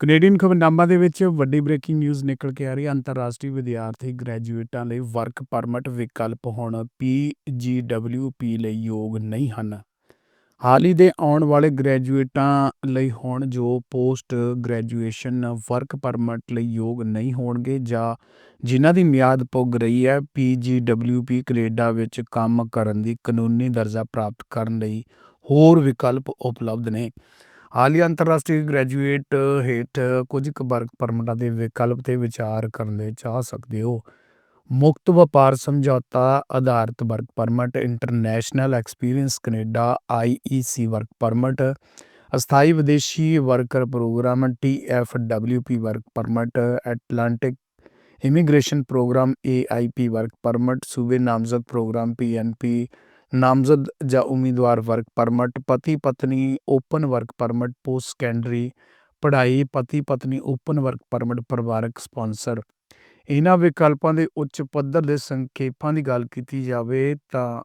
Canadian ਖਬਰਨਾਮਾ ਦੇ ਵਿੱਚ ਵੱਡੀ ਬ੍ਰੇਕਿੰਗ ਨਿਊਜ਼ ਨਿਕਲ ਕੇ ਆ ਰਹੀ ਹੈ। ਅੰਤਰਰਾਸ਼ਟਰੀ ਵਿਦਿਆਰਥੀ ਗ੍ਰੈਜੂਏਟਾਂ ਲਈ ਵਰਕ ਪਰਮਿਟ ਵਿਕਲਪ ਹੁਣ ਪੀਜੀਡਬਲਯੂਪੀ ਲਈ ਯੋਗ ਨਹੀਂ ਹਨ। ਹਾਲ ਹੀ ਦੇ ਆਉਣ ਵਾਲੇ ਗ੍ਰੈਜੂਏਟਾਂ ਲਈ ਹੁਣ ਜੋ ਪੋਸਟ ਗ੍ਰੈਜੂਏਸ਼ਨ ਵਰਕ ਪਰਮਿਟ ਲਈ ਯੋਗ ਨਹੀਂ ਹੋਣਗੇ ਜਾਂ ਜਿਨ੍ਹਾਂ ਦੀ ਮਿਆਦ ਪੁੱਗ ਰਹੀ ਹੈ ਪੀਜੀਡਬਲਯੂਪੀ ਕੈਨੇਡਾ ਵਿੱਚ ਕੰਮ ਕਰਨ ਦੀ ਕਾਨੂੰਨੀ ਦਰਜਾ ਪ੍ਰਾਪਤ ਕਰਨ ਲਈ ਹੋਰ ਵਿਕਲਪ ਉਪਲਬਧ ਨੇ। ਹਾਲੀਆ ਅੰਤਰਰਾਸ਼ਟਰੀ ਗ੍ਰੈਜੂਏਟ ਹੇਠ ਕੁਝ ਕੁ ਵਰਕ ਪਰਮਿਟਾਂ ਦੇ ਵਿਕਲਪ ਤੇ ਵਿਚਾਰ ਕਰਨ ਲਈ ਚਾਹ ਸਕਦੇ ਹੋ। ਮੁਕਤ ਵਪਾਰ ਸਮਝੌਤਾ ਆਧਾਰਿਤ work permit, international experience Canada IEC work permit, ਅਸਥਾਈ ਵਿਦੇਸ਼ੀ worker program TFWP work permit, Atlantic immigration program AIP work permit, ਸੂਬੇ ਨਾਮਜ਼ਦ ਪ੍ਰੋਗਰਾਮ ਪੀਐਨਪੀ ਨਾਮਜ਼ਦ ਜਾਂ ਉਮੀਦਵਾਰ ਵਰਕ ਪਰਮਿਟ, ਪਤੀ ਪਤਨੀ open work permit, post secondary ਪੜ੍ਹਾਈ, ਪਤੀ ਪਤਨੀ ਓਪਨ ਵਰਕ ਪਰਮਿਟ, ਪਰਿਵਾਰਕ ਸਪਾਂਸਰ। ਇਹਨਾਂ ਵਿਕਲਪਾਂ ਦੇ ਉੱਚ ਪੱਧਰ ਦੇ ਸੰਖੇਪਾਂ ਦੀ ਗੱਲ ਕੀਤੀ ਜਾਵੇ ਤਾਂ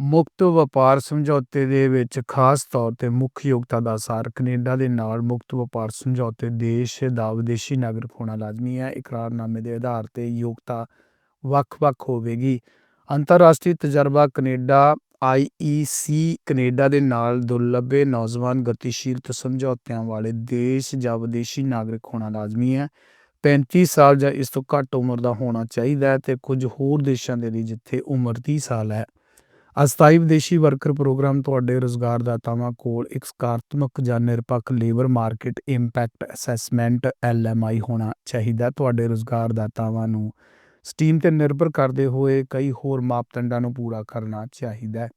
ਮੁਕਤ ਵਪਾਰ ਸਮਝੌਤੇ ਦੇ ਵਿੱਚ ਖਾਸ ਤੌਰ ਤੇ ਮੁੱਖ ਯੋਗਤਾ ਦਾ ਸਾਰ ਕੈਨੇਡਾ ਦੇ ਨਾਲ ਮੁਕਤ ਵਪਾਰ ਸਮਝੌਤੇ ਦੇਸ਼ ਦਾ ਵਿਦੇਸ਼ੀ ਨਾਗਰਿਕ ਹੋਣਾ ਲਾਜ਼ਮੀ ਹੈ। ਇਕਰਾਰਨਾਮੇ ਦੇ ਆਧਾਰ ਤੇ ਯੋਗਤਾ ਵੱਖ-ਵੱਖ ਹੋਵੇਗੀ। ਅੰਤਰਰਾਸ਼ਟਰੀ ਤਜਰਬਾ ਕੈਨੇਡਾ ਆਈਈਸੀ ਕੈਨੇਡਾ ਦੇ ਨਾਲ ਦੁਰਲੱਭੇ ਨੌਜਵਾਨ ਗਤੀਸ਼ੀਲ ਤੇ ਸਮਝੌਤਿਆਂ ਵਾਲੇ ਦੇਸ਼ ਜਾਂ ਵਿਦੇਸ਼ੀ ਨਾਗਰਿਕ ਹੋਣਾ ਲਾਜ਼ਮੀ ਹੈ। 35 ਸਾਲ ਜਾਂ ਇਸ ਤੋਂ ਘੱਟ ਉਮਰ ਦਾ ਹੋਣਾ ਚਾਹੀਦਾ ਹੈ ਤੇ ਕੁਝ ਹੋਰ ਦੇਸ਼ਾਂ ਦੇ ਲਈ ਜਿੱਥੇ ਉਮਰ 30 ਸਾਲ ਹੈ। ਅਸਥਾਈ ਵਿਦੇਸ਼ੀ ਵਰਕਰ ਪ੍ਰੋਗਰਾਮ ਤੁਹਾਡੇ ਰੋਜ਼ਗਾਰਦਾਤਾਵਾਂ ਕੋਲ ਇੱਕ ਸਕਾਰਾਤਮਕ ਜਾਂ ਨਿਰਪੱਖ labour market impact assessment LMIA ਹੋਣਾ ਚਾਹੀਦਾ ਤੁਹਾਡੇ ਰੋਜ਼ਗਾਰਦਾਤਾਵਾਂ ਨੂੰ ਸਟੀਮ ਤੇ ਨਿਰਭਰ ਕਰਦੇ ਹੋਏ ਕਈ ਹੋਰ ਮਾਪਦੰਡਾਂ ਨੂੰ ਪੂਰਾ ਕਰਨਾ ਚਾਹੀਦਾ ਹੈ।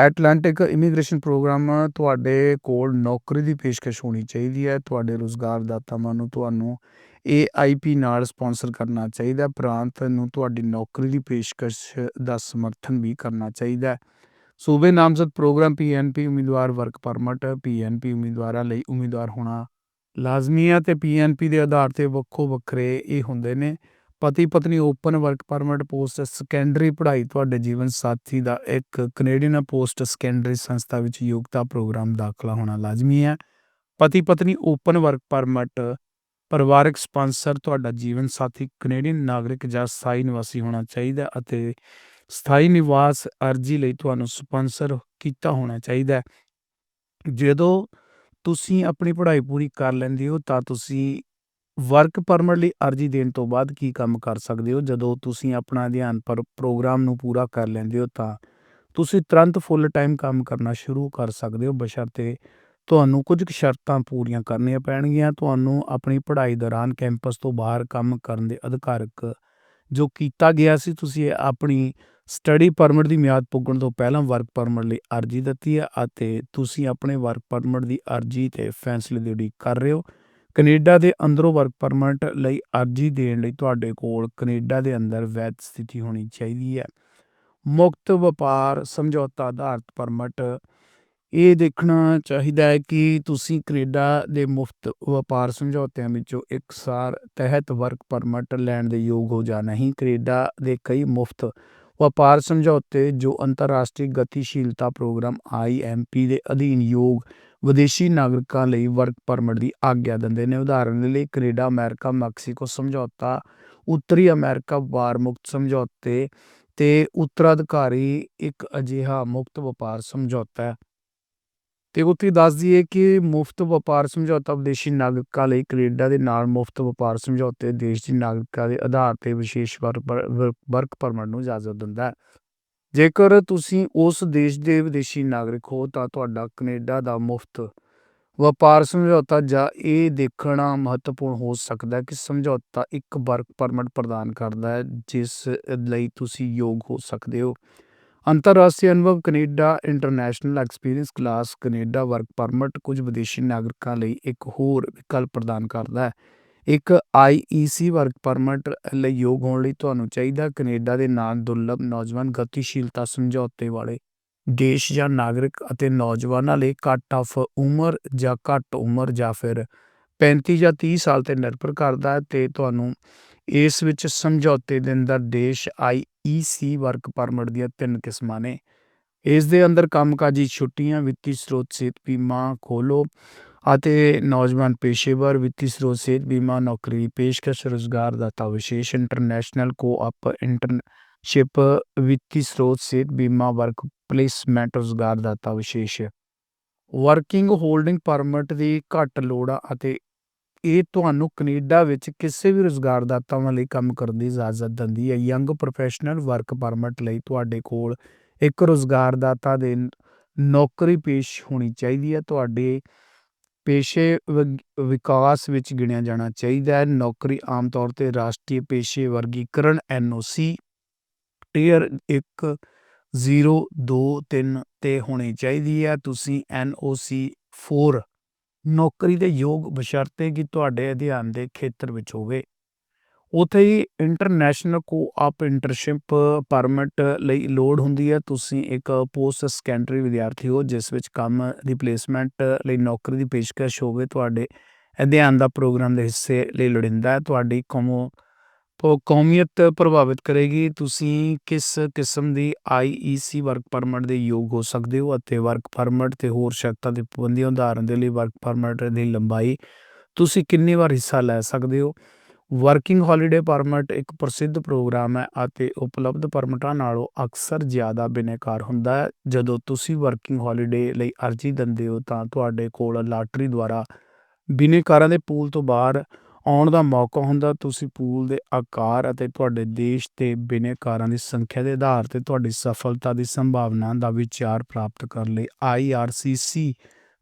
ਐਟਲਾਂਟਿਕ ਇਮੀਗ੍ਰੇਸ਼ਨ ਪ੍ਰੋਗਰਾਮ ਤੁਹਾਡੇ ਕੋਲ ਨੌਕਰੀ ਦੀ ਪੇਸ਼ਕਸ਼ ਹੋਣੀ ਚਾਹੀਦੀ ਹੈ। ਤੁਹਾਡੇ ਰੋਜ਼ਗਾਰਦਾਤਾਵਾਂ ਨੂੰ ਤੁਹਾਨੂੰ ਏਆਈਪੀ ਨਾਲ ਸਪਾਂਸਰ ਕਰਨਾ ਚਾਹੀਦਾ ਪ੍ਰਾਂਤ ਨੂੰ ਤੁਹਾਡੀ ਨੌਕਰੀ ਦੀ ਪੇਸ਼ਕਸ਼ ਦਾ ਸਮਰਥਨ ਵੀ ਕਰਨਾ ਚਾਹੀਦਾ ਹੈ। ਸੂਬੇ ਨਾਮਜ਼ਦ ਪ੍ਰੋਗਰਾਮ ਪੀਐਨਪੀ ਉਮੀਦਵਾਰ ਵਰਕ ਪਰਮਿਟ ਪੀਐਨਪੀ ਉਮੀਦਵਾਰਾਂ ਲਈ ਉਮੀਦਵਾਰ ਹੋਣਾ ਲਾਜ਼ਮੀ ਹੈ ਤੇ ਪੀਐਨਪੀ ਦੇ ਆਧਾਰ ਤੇ ਵੱਖੋ ਵੱਖਰੇ ਇਹ ਹੁੰਦੇ ਨੇ। ਪਤੀ ਪਤਨੀ open work permit post secondary ਪੜ੍ਹਾਈ ਤੁਹਾਡੇ ਜੀਵਨ ਸਾਥੀ ਦਾ ਇੱਕ ਕੈਨੇਡੀਅਨ ਪੋਸਟ ਸੈਕੰਡਰੀ ਸੰਸਥਾ ਵਿੱਚ ਯੋਗਤਾ ਪ੍ਰੋਗਰਾਮ ਦਾਖਲਾ ਹੋਣਾ ਲਾਜ਼ਮੀ ਹੈ। ਪਤੀ ਪਤਨੀ ਓਪਨ ਵਰਕ ਪਰਮਿਟ ਪਰਿਵਾਰਕ ਸਪਾਂਸਰ ਤੁਹਾਡਾ ਜੀਵਨ ਸਾਥੀ ਕੈਨੇਡੀਅਨ ਨਾਗਰਿਕ ਜਾਂ ਸਥਾਈ ਨਿਵਾਸੀ ਹੋਣਾ ਚਾਹੀਦਾ ਅਤੇ ਸਥਾਈ ਨਿਵਾਸ ਅਰਜ਼ੀ ਲਈ ਤੁਹਾਨੂੰ ਸਪਾਂਸਰ ਕੀਤਾ ਹੋਣਾ ਚਾਹੀਦਾ ਜਦੋਂ ਤੁਸੀਂ ਆਪਣੀ ਪੜ੍ਹਾਈ ਪੂਰੀ ਕਰ ਲੈਂਦੇ ਹੋ ਤਾਂ ਤੁਸੀਂ ਵਰਕ ਪਰਮਿਟ ਲਈ ਅਰਜ਼ੀ ਦੇਣ ਤੋਂ ਬਾਅਦ ਕੀ ਕੰਮ ਕਰ ਸਕਦੇ ਹੋ? ਜਦੋਂ ਤੁਸੀਂ ਆਪਣਾ ਅਧਿਐਨ ਪਰ ਪ੍ਰੋਗਰਾਮ ਨੂੰ ਪੂਰਾ ਕਰ ਲੈਂਦੇ ਹੋ, ਤਾਂ ਤੁਸੀਂ ਤੁਰੰਤ ਫੁੱਲ ਟਾਈਮ ਕੰਮ ਕਰਨਾ ਸ਼ੁਰੂ ਕਰ ਸਕਦੇ ਹੋ ਬਸ਼ਰਤੇ ਤੁਹਾਨੂੰ ਕੁਝ ਕੁ ਸ਼ਰਤਾਂ ਪੂਰੀਆਂ ਕਰਨੀਆਂ ਪੈਣਗੀਆਂ। ਤੁਹਾਨੂੰ ਆਪਣੀ ਪੜ੍ਹਾਈ ਦੌਰਾਨ ਕੈਂਪਸ ਤੋਂ ਬਾਹਰ ਕੰਮ ਕਰਨ ਦੇ ਅਧਿਕਾਰਕ ਜੋ ਕੀਤਾ ਗਿਆ ਸੀ, ਤੁਸੀਂ ਆਪਣੀ ਸਟੱਡੀ ਪਰਮਿਟ ਦੀ ਮਿਆਦ ਪੁੱਗਣ ਤੋਂ ਪਹਿਲਾਂ ਵਰਕ ਪਰਮਿਟ ਲਈ ਅਰਜ਼ੀ ਦਿੱਤੀ ਹੈ ਅਤੇ ਤੁਸੀਂ ਆਪਣੇ ਵਰਕ ਪਰਮਿਟ ਦੀ ਅਰਜ਼ੀ ਤੇ ਫੈਸਲੇ ਦੀ ਉਡੀਕ ਕਰ ਰਹੇ ਹੋ। ਕੈਨੇਡਾ ਦੇ ਅੰਦਰੋਂ ਵਰਕ ਪਰਮਿਟ ਲਈ ਅਰਜ਼ੀ ਦੇਣ ਲਈ ਤੁਹਾਡੇ ਕੋਲ ਕੈਨੇਡਾ ਦੇ ਅੰਦਰ ਵੈਧ ਸਥਿਤੀ ਹੋਣੀ ਚਾਹੀਦੀ ਹੈ। ਮੁਕਤ ਵਪਾਰ ਸਮਝੌਤਾ ਆਧਾਰਿਤ ਪਰਮਿਟ ਇਹ ਦੇਖਣਾ ਚਾਹੀਦਾ ਹੈ ਕਿ ਤੁਸੀਂ ਕੈਨੇਡਾ ਦੇ ਮੁਫਤ ਵਪਾਰ ਸਮਝੌਤਿਆਂ ਵਿੱਚੋਂ ਇੱਕ ਸਾਰ ਤਹਿਤ ਵਰਕ ਪਰਮਿਟ ਲੈਣ ਦੇ ਯੋਗ ਹੋ ਜਾਂ ਨਹੀਂ। ਕੈਨੇਡਾ ਦੇ ਕਈ ਮੁਫਤ ਵਪਾਰ ਸਮਝੌਤੇ, ਜੋ ਅੰਤਰਰਾਸ਼ਟਰੀ ਗਤੀਸ਼ੀਲਤਾ ਪ੍ਰੋਗਰਾਮ ਆਈਐਮਪੀ ਦੇ ਅਧੀਨ ਯੋਗ ਵਿਦੇਸ਼ੀ ਨਾਗਰਿਕਾਂ ਲਈ ਵਰਕ ਪਰਮਿਟ ਦੀ ਆਗਿਆ ਦਿੰਦੇ ਨੇ। ਉਦਾਹਰਨ ਲਈ ਕੈਨੇਡਾ, ਅਮਰੀਕਾ, ਮੈਕਸੀਕੋ ਸਮਝੌਤਾ, ਉੱਤਰੀ ਅਮਰੀਕਾ ਵਾਰ ਮੁਕਤ ਸਮਝੌਤੇ ਤੇ ਉੱਤਰਾਧਿਕਾਰੀ ਇੱਕ ਅਜਿਹਾ ਮੁਕਤ ਵਪਾਰ ਸਮਝੌਤਾ ਹੈ। ਤੇ ਉੱਥੇ ਦੱਸ ਦਈਏ ਕਿ ਮੁਫਤ ਵਪਾਰ ਸਮਝੌਤਾ ਵਿਦੇਸ਼ੀ ਨਾਗਰਿਕਾਂ ਲਈ ਕੈਨੇਡਾ ਦੇ ਨਾਲ ਮੁਫਤ ਵਪਾਰ ਸਮਝੌਤੇ ਦੇਸ਼ ਦੀ ਨਾਗਰਿਕਤਾ ਦੇ ਆਧਾਰ ਤੇ ਵਿਸ਼ੇਸ਼ ਵਰਕ ਪਰਮਿਟ ਨੂੰ ਇਜਾਜ਼ਤ ਦਿੰਦਾ ਹੈ। ਜੇਕਰ ਤੁਸੀਂ ਉਸ ਦੇਸ਼ ਦੇ ਵਿਦੇਸ਼ੀ ਨਾਗਰਿਕ ਹੋ, ਤਾਂ ਤੁਹਾਡਾ ਕੈਨੇਡਾ ਦਾ ਮੁਫਤ ਵਪਾਰ ਸਮਝੌਤਾ ਜਾਂ ਇਹ ਦੇਖਣਾ ਮਹੱਤਵਪੂਰਨ ਹੋ ਸਕਦਾ ਹੈ ਕਿ ਸਮਝੌਤਾ ਇੱਕ ਵਰਕ ਪਰਮਿਟ ਪ੍ਰਦਾਨ ਕਰਦਾ ਹੈ, ਜਿਸ ਲਈ ਤੁਸੀਂ ਯੋਗ ਹੋ ਸਕਦੇ ਹੋ। ਅੰਤਰਰਾਸ਼ਟਰੀ ਅਨੁਭਵ Canada international experience class Canada work permit ਕੁਝ ਵਿਦੇਸ਼ੀ ਨਾਗਰਿਕਾਂ ਲਈ ਇੱਕ ਹੋਰ ਵਿਕਲਪ ਪ੍ਰਦਾਨ ਕਰਦਾ ਹੈ। ਇੱਕ ਆਈਈਸੀ ਵਰਕ ਪਰਮਿਟ ਲਈ ਯੋਗ ਹੋਣ ਲਈ ਤੁਹਾਨੂੰ ਚਾਹੀਦਾ ਕੈਨੇਡਾ ਦੇ ਨਾਲ ਦੁਰਲਭ ਨੌਜਵਾਨ ਗਤੀਸ਼ੀਲਤਾ ਸਮਝੌਤੇ ਵਾਲੇ ਦੇਸ਼ ਜਾਂ ਨਾਗਰਿਕ ਅਤੇ ਨੌਜਵਾਨਾਂ ਲਈ ਕੱਟ ਆਫ ਉਮਰ ਜਾਂ ਘੱਟ ਉਮਰ ਜਾਂ ਫਿਰ 35 ਜਾਂ 30 ਸਾਲ ਤੇ ਨਿਰਭਰ ਕਰਦਾ ਹੈ ਤੇ ਤੁਹਾਨੂੰ ਇਸ ਵਿੱਚ ਸਮਝੌਤੇ ਦੇ ਅੰਦਰ ਦੇਸ਼ ਆਈਈਸੀ ਵਰਕ ਪਰਮਿਟ ਦੀਆਂ ਤਿੰਨ ਕਿਸਮਾਂ ਨੇ। ਇਸ ਦੇ ਅੰਦਰ ਕੰਮਕਾਜੀ ਛੁੱਟੀਆਂ, ਵਿੱਤੀ ਸਰੋਤ, ਸਿਹਤ ਬੀਮਾ ਖੋਲੋ ਅਤੇ ਨੌਜਵਾਨ ਪੇਸ਼ੇਵਰ, ਵਿੱਤੀ ਸਰੋਤ, ਸਿਹਤ ਬੀਮਾ, ਨੌਕਰੀ ਦੀ ਪੇਸ਼ਕਸ਼, ਰੁਜ਼ਗਾਰ ਦਾਤਾ ਵਿਸ਼ੇਸ਼ ਇੰਟਰਨੈਸ਼ਨਲ ਕੋ-ਆਪ ਇੰਟਰਨਸ਼ਿਪ ਵਿੱਤੀ ਸਰੋਤ, ਸਿਹਤ ਬੀਮਾ ਵਰਕ ਪਲੇਸਮੈਂਟ ਰੁਜ਼ਗਾਰ ਦਾਤਾ ਵਿਸ਼ੇਸ਼ ਵਰਕਿੰਗ ਹੋਲਡਿੰਗ ਪਰਮਿਟ ਦੀ ਘੱਟ ਲੋੜਾਂ ਅਤੇ ਇਹ ਤੁਹਾਨੂੰ ਕੈਨੇਡਾ ਵਿੱਚ ਕਿਸੇ ਵੀ ਰੁਜ਼ਗਾਰਦਾਤਾਵਾਂ ਲਈ ਕੰਮ ਕਰਨ ਦੀ ਇਜਾਜ਼ਤ ਦਿੰਦੀ ਹੈ। ਯੰਗ ਪ੍ਰੋਫੈਸ਼ਨਲ ਵਰਕ ਪਰਮਿਟ ਲਈ ਤੁਹਾਡੇ ਕੋਲ ਇੱਕ ਰੁਜ਼ਗਾਰਦਾਤਾ ਦੇ ਨੌਕਰੀ ਪੇਸ਼ ਹੋਣੀ ਚਾਹੀਦੀ ਹੈ। ਤੁਹਾਡੇ ਪੇਸ਼ੇ ਵਿਕਾਸ ਵਿੱਚ ਗਿਣਿਆ ਜਾਣਾ ਚਾਹੀਦਾ ਹੈ। ਨੌਕਰੀ ਆਮ ਤੌਰ ਤੇ ਰਾਸ਼ਟਰੀ ਪੇਸ਼ੇ ਵਰਗੀਕਰਨ ਐਨਓਸੀ ਟੀਅਰ 1 0 2 3 ਤੇ ਹੋਣੀ ਚਾਹੀਦੀ ਹੈ। ਤੁਸੀਂ ਐਨਓਸੀ 4 ਨੌਕਰੀ ਦੇ ਯੋਗ ਬਸ਼ਰਤੇ ਕਿ ਤੁਹਾਡੇ ਅਧਿਐਨ ਦੇ ਖੇਤਰ ਵਿੱਚ ਹੋਵੇ। ਉੱਥੇ ਹੀ ਇੰਟਰਨੈਸ਼ਨਲ ਕੋ-ਆਪ ਇੰਟਰਨਸ਼ਿਪ ਪਰਮਿਟ ਲਈ ਲੋੜ ਹੁੰਦੀ ਹੈ। ਤੁਸੀਂ ਇੱਕ ਪੋਸਟ ਸੈਕੰਡਰੀ ਵਿਦਿਆਰਥੀ ਹੋ, ਜਿਸ ਵਿੱਚ ਕੰਮ ਰਿਪਲੇਸਮੈਂਟ ਲਈ ਨੌਕਰੀ ਦੀ ਪੇਸ਼ਕਸ਼ ਹੋਵੇ, ਤੁਹਾਡੇ ਅਧਿਐਨ ਦਾ ਪ੍ਰੋਗਰਾਮ ਦੇ ਹਿੱਸੇ ਲਈ ਲੋੜਿੰਦਾ ਹੈ। ਤੁਹਾਡੀ ਕੌਮੋ ਕੌਮੀਅਤ ਪ੍ਰਭਾਵਿਤ ਕਰੇਗੀ। ਤੁਸੀਂ ਕਿਸ ਕਿਸਮ ਦੀ ਆਈਈਸੀ ਵਰਕ ਪਰਮਿਟ ਦੇ ਯੋਗ ਹੋ ਸਕਦੇ ਹੋ ਅਤੇ ਵਰਕ ਪਰਮਿਟ ਤੇ ਹੋਰ ਸ਼ਰਤਾਂ ਦੇ ਪਾਬੰਦੀਆਂ, ਉਦਾਹਰਨ ਦੇ ਲਈ ਵਰਕ ਪਰਮਿਟ ਦੀ ਲੰਬਾਈ, ਤੁਸੀਂ ਕਿੰਨੀ ਵਾਰ ਹਿੱਸਾ ਲੈ ਸਕਦੇ ਹੋ? ਵਰਕਿੰਗ ਹੌਲੀਡੇ ਪਰਮਿਟ ਇੱਕ ਪ੍ਰਸਿੱਧ ਪ੍ਰੋਗਰਾਮ ਹੈ ਅਤੇ ਉਪਲਬਧ ਪਰਮਿਟਾਂ ਨਾਲੋਂ ਅਕਸਰ ਜ਼ਿਆਦਾ ਬਿਨੇਕਾਰ ਹੁੰਦਾ ਹੈ। ਜਦੋਂ ਤੁਸੀਂ ਵਰਕਿੰਗ ਹੌਲੀਡੇ ਲਈ ਅਰਜ਼ੀ ਦਿੰਦੇ ਹੋ ਤਾਂ ਤੁਹਾਡੇ ਕੋਲ ਲਾਟਰੀ ਦੁਆਰਾ ਬਿਨੇਕਾਰਾਂ ਦੇ ਪੂਲ ਤੋਂ ਬਾਹਰ ਆਉਣ ਦਾ ਮੌਕਾ ਹੁੰਦਾ। ਤੁਸੀਂ ਪੂਲ ਦੇ ਆਕਾਰ ਅਤੇ ਤੁਹਾਡੇ ਦੇਸ਼ ਦੇ ਬਿਨੇਕਾਰਾਂ ਦੀ ਸੰਖਿਆ ਦੇ ਆਧਾਰ ਤੇ ਤੁਹਾਡੀ ਸਫਲਤਾ ਦੀ ਸੰਭਾਵਨਾ ਦਾ ਵਿਚਾਰ ਪ੍ਰਾਪਤ ਕਰਨ ਲਈ ਆਈਆਰਸੀਸੀ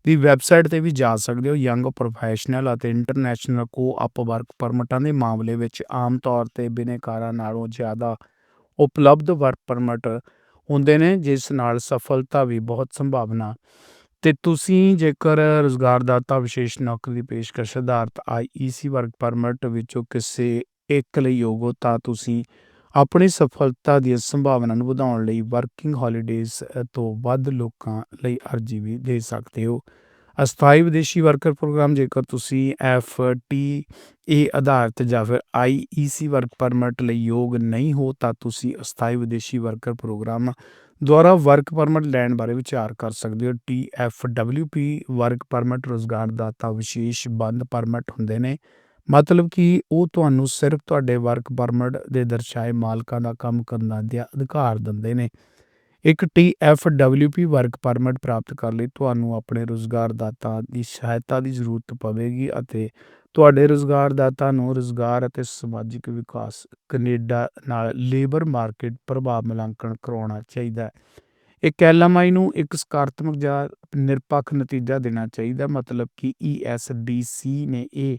ਦੀ ਵੈਬਸਾਈਟ ਤੇ ਵੀ ਜਾ ਸਕਦੇ ਹੋ, ਯੰਗ ਪ੍ਰੋਫੈਸ਼ਨਲ ਅਤੇ ਇੰਟਰਨੈਸ਼ਨਲ ਕੋ ਅਪ ਵਰਕ ਪਰਮਿਟਾਂ ਦੇ ਮਾਮਲੇ ਵਿੱਚ ਆਮ ਤੌਰ ਤੇ ਬਿਨੇਕਾਰਾਂ ਨਾਲੋਂ ਜ਼ਿਆਦਾ ਉਪਲਬਧ ਵਰਕ ਪਰਮਿਟ ਹੁੰਦੇ ਨੇ, ਜਿਸ ਨਾਲ ਸਫਲਤਾ ਵੀ ਬਹੁਤ ਸੰਭਾਵਨਾ। ਤੇ ਤੁਸੀਂ ਜੇਕਰ ਰੁਜ਼ਗਾਰਦਾਤਾ ਵਿਸ਼ੇਸ਼ ਨੌਕਰੀ ਦੀ ਪੇਸ਼ਕਸ਼ ਆਧਾਰਿਤ ਆਈਈਸੀ ਵਰਕ ਪਰਮਿਟ ਵਿੱਚੋਂ ਕਿਸੇ ਇੱਕ ਲਈ ਯੋਗ ਹੋ, ਤਾਂ ਤੁਸੀਂ ਆਪਣੀ ਸਫਲਤਾ ਦੀ ਸੰਭਾਵਨਾ ਨੂੰ ਵਧਾਉਣ ਲਈ ਵਰਕਿੰਗ ਹੌਲੀਡੇਜ਼ ਤੋਂ ਵੱਧ ਲੋਕਾਂ ਲਈ ਅਰਜ਼ੀ ਵੀ ਦੇ ਸਕਦੇ ਹੋ। ਅਸਥਾਈ ਵਿਦੇਸ਼ੀ ਵਰਕਰ ਪ੍ਰੋਗਰਾਮ ਜੇਕਰ ਤੁਸੀਂ ਐਫ ਟੀ ਏ ਆਧਾਰਿਤ ਜਾਂ ਫਿਰ ਆਈ ਈ ਸੀ ਵਰਕ ਪਰਮਿਟ ਲਈ ਯੋਗ ਨਹੀਂ ਹੋ, ਤਾਂ ਤੁਸੀਂ ਅਸਥਾਈ ਵਿਦੇਸ਼ੀ ਵਰਕਰ ਪ੍ਰੋਗਰਾਮ ਦੁਆਰਾ ਵਰਕ ਪਰਮਿਟ ਲੈਣ ਬਾਰੇ ਵਿਚਾਰ ਕਰ ਸਕਦੇ ਹੋ। ਟੀਐਫਡਬਲਯੂਪੀ ਵਰਕ ਪਰਮਿਟ ਰੋਜ਼ਗਾਰਦਾਤਾ ਵਿਸ਼ੇਸ਼ ਬੰਦ ਪਰਮਿਟ ਹੁੰਦੇ ਨੇ। ਮਤਲਬ ਕਿ ਉਹ ਤੁਹਾਨੂੰ ਸਿਰਫ ਤੁਹਾਡੇ ਵਰਕ ਪਰਮਿਟ ਦੇ ਦਰਸਾਏ ਮਾਲਕਾਂ ਦਾ ਕੰਮ ਕਰਨ ਦਾ ਅਧਿਕਾਰ ਦਿੰਦੇ ਨੇ। ਇੱਕ ਟੀਐਫਡਬਲਯੂਪੀ ਵਰਕ ਪਰਮਿਟ ਪ੍ਰਾਪਤ ਕਰਨ ਲਈ ਤੁਹਾਨੂੰ ਆਪਣੇ ਰੋਜ਼ਗਾਰਦਾਤਾ ਦੀ ਸਹਾਇਤਾ ਦੀ ਜ਼ਰੂਰਤ ਪਵੇਗੀ ਅਤੇ ਤੁਹਾਡੇ ਰੁਜ਼ਗਾਰਦਾਤਾ ਨੂੰ ਰੁਜ਼ਗਾਰ ਅਤੇ ਸਮਾਜਿਕ ਵਿਕਾਸ, ਕੈਨੇਡਾ ਨਾਲ ਲੇਬਰ ਮਾਰਕੀਟ ਪ੍ਰਭਾਵ ਮੁਲਾਂਕਣ ਕਰਾਉਣਾ ਚਾਹੀਦਾ। ਹੈ ਇੱਕ ਐਲਐਮਆਈ ਨੂੰ ਇੱਕ ਸਕਾਰਾਤਮਕ ਜਾਂ ਨਿਰਪੱਖ ਨਤੀਜਾ ਦੇਣਾ ਚਾਹੀਦਾ, ਮਤਲਬ ਕਿ ਈਐਸਡੀਸੀ ਨੇ ਇਹ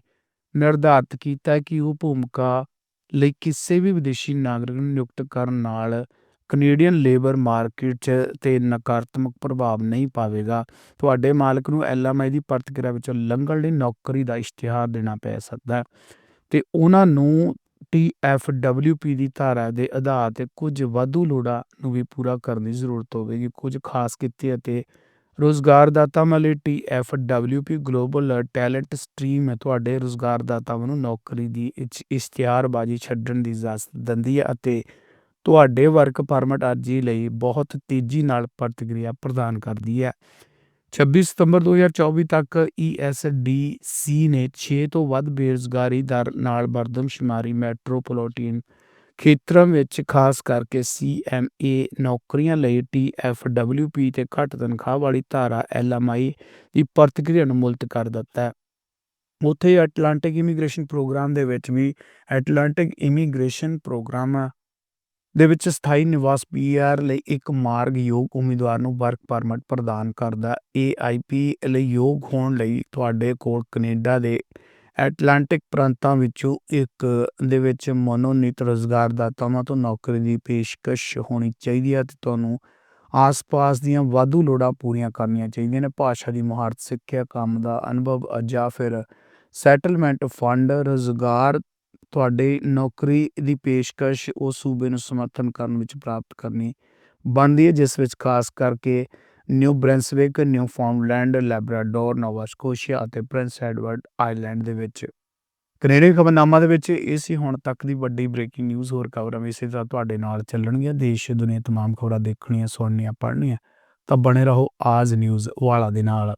ਨਿਰਧਾਰਤ ਕੀਤਾ ਕਿ ਉਹ ਭੂਮਿਕਾ ਲਈ ਕਿਸੇ ਵੀ ਵਿਦੇਸ਼ੀ ਨਾਗਰਿਕ ਨੂੰ ਨਿਯੁਕਤ ਕਰਨ ਨਾਲ ਕੈਨੇਡੀਅਨ ਲੇਬਰ ਮਾਰਕੀਟ 'ਚ ਤੇ ਨਕਾਰਾਤਮਕ ਪ੍ਰਭਾਵ ਨਹੀਂ ਪਾਵੇਗਾ। ਤੁਹਾਡੇ ਮਾਲਕ ਨੂੰ ਐਲਐਮਆਈ ਦੀ ਪ੍ਰਤੀਕਿਰਿਆ ਵਿੱਚੋਂ ਲੰਘਣ ਲਈ ਨੌਕਰੀ ਦਾ ਇਸ਼ਤਿਹਾਰ ਦੇਣਾ ਪੈ ਸਕਦਾ ਹੈ। ਤੇ ਉਹਨਾਂ ਨੂੰ ਟੀਐਫਡਬਲਯੂਪੀ ਦੀ ਧਾਰਾ ਦੇ ਆਧਾਰ ਤੇ ਕੁਝ ਵਾਧੂ ਲੋੜਾਂ ਨੂੰ ਵੀ ਪੂਰਾ ਕਰਨ ਦੀ ਜ਼ਰੂਰਤ ਹੋਵੇਗੀ। ਕੁਝ ਖਾਸ ਕਿੱਤੇ ਅਤੇ ਰੋਜ਼ਗਾਰਦਾਤਾਵਾਂ ਲਈ ਟੀਐਫਡਬਲਯੂਪੀ ਗਲੋਬਲ ਟੈਲੈਂਟ ਸਟਰੀਮ ਹੈ। ਤੁਹਾਡੇ ਰੋਜ਼ਗਾਰਦਾਤਾਵਾਂ ਨੂੰ ਨੌਕਰੀ ਦੀ ਇਸ਼ਤਿਹਾਰਬਾਜ਼ੀ ਛੱਡਣ ਦੀ ਇਜਾਜ਼ਤ ਦਿੰਦੀ ਹੈ ਅਤੇ ਤੁਹਾਡੇ ਵਰਕ ਪਰਮਿਟ ਅਰਜ਼ੀ ਲਈ ਬਹੁਤ ਤੇਜ਼ੀ ਨਾਲ ਪ੍ਰਤੀਕਿਰਿਆ ਪ੍ਰਦਾਨ ਕਰਦੀ ਹੈ। 26 ਸਤੰਬਰ 2024 ਤੱਕ ESDC ਨੇ 6 ਤੋਂ ਵੱਧ ਬੇਰੁਜ਼ਗਾਰੀ ਦਰ ਨਾਲ ਮਰਦਮਸ਼ੁਮਾਰੀ ਮੈਟਰੋਪੋਲੀਟਨ ਖੇਤਰਾਂ ਵਿੱਚ ਖਾਸ ਕਰਕੇ CMA ਨੌਕਰੀਆਂ ਲਈ TFWP ਤੇ ਘੱਟ ਤਨਖਾਹ ਵਾਲੀ ਧਾਰਾ LMI ਦੀ ਪ੍ਰਤੀਕਿਰਿਆ ਨੂੰ ਮੁਲਤ ਕਰ ਦਿੱਤਾ ਹੈ। ਉੱਥੇ ਐਟਲਾਂਟਿਕ ਇਮੀਗ੍ਰੇਸ਼ਨ ਪ੍ਰੋਗਰਾਮ ਦੇ ਵਿੱਚ ਵੀ ਐਟਲਾਂਟਿਕ ਇਮੀਗ੍ਰੇਸ਼ਨ ਪ੍ਰੋਗਰਾਮ ਦੇ ਵਿੱਚ ਸਥਾਈ ਨਿਵਾਸ ਪੀਆਰ ਲਈ ਇੱਕ ਮਾਰਗ ਯੋਗ ਉਮੀਦਵਾਰ ਨੂੰ ਵਰਕ ਪਰਮਿਟ ਪ੍ਰਦਾਨ ਕਰਦਾ ਏਆਈਪੀ ਲਈ ਯੋਗ ਹੋਣ ਲਈ ਤੁਹਾਡੇ ਕੋਲ ਕੈਨੇਡਾ ਦੇ ਐਟਲਾਂਟਿਕ ਪ੍ਰਾਂਤਾਂ ਵਿੱਚੋਂ ਇੱਕ ਦੇ ਵਿੱਚ ਮਨੋਨੀਤ ਰੋਜ਼ਗਾਰਦਾਤਾਵਾਂ ਤੋਂ ਨੌਕਰੀ ਦੀ ਪੇਸ਼ਕਸ਼ ਹੋਣੀ ਚਾਹੀਦੀ ਹੈ ਤੇ ਤੁਹਾਨੂੰ ਆਸ-ਪਾਸ ਦੀਆਂ ਵਾਧੂ ਲੋੜਾਂ ਪੂਰੀਆਂ ਕਰਨੀਆਂ ਚਾਹੀਦੀਆਂ ਨੇ। ਭਾਸ਼ਾ ਦੀ ਮਹਾਰਤ, ਸਿੱਖਿਆ, ਕੰਮ ਦਾ ਅਨੁਭਵ ਜਾਂ ਫਿਰ ਸੈਟਲਮੈਂਟ ਫੰਡ ਰੋਜ਼ਗਾਰ ਤੁਹਾਡੇ ਨੌਕਰੀ ਦੀ ਪੇਸ਼ਕਸ਼ ਉਸ ਸੂਬੇ ਨੂੰ ਸਮਰਥਨ ਕਰਨ ਵਿੱਚ ਪ੍ਰਾਪਤ ਕਰਨੀ ਬਣਦੀ ਹੈ, ਜਿਸ ਵਿੱਚ ਖਾਸ ਕਰਕੇ New Brunswick, New Newfoundland, Labrador, Nova Scotia ਅਤੇ ਪ੍ਰਿੰਸ ਐਡਵਰਡ ਆਈਲੈਂਡ ਦੇ ਵਿੱਚ। ਕੈਨੇਡੀਅਨ ਖਬਰਨਾਮਾ ਦੇ ਵਿੱਚ ਇਹ ਸੀ ਹੁਣ ਤੱਕ ਦੀ ਵੱਡੀ ਬ੍ਰੇਕਿੰਗ ਨਿਊਜ਼। ਹੋਰ ਖਬਰਾਂ ਵੀ ਇਸੇ ਤਰ੍ਹਾਂ ਤੁਹਾਡੇ ਨਾਲ ਚੱਲਣਗੀਆਂ। ਦੇਸ਼ ਦੁਨੀਆ ਤਮਾਮ ਖਬਰਾਂ ਦੇਖਣੀਆਂ ਸੁਣਨੀਆਂ ਪੜ੍ਹਨੀਆਂ ਤਾਂ ਬਣੇ ਰਹੋ ਆਜ ਨਿਊਜ਼ ਵਾਲਾ ਦੇ ਨਾਲ।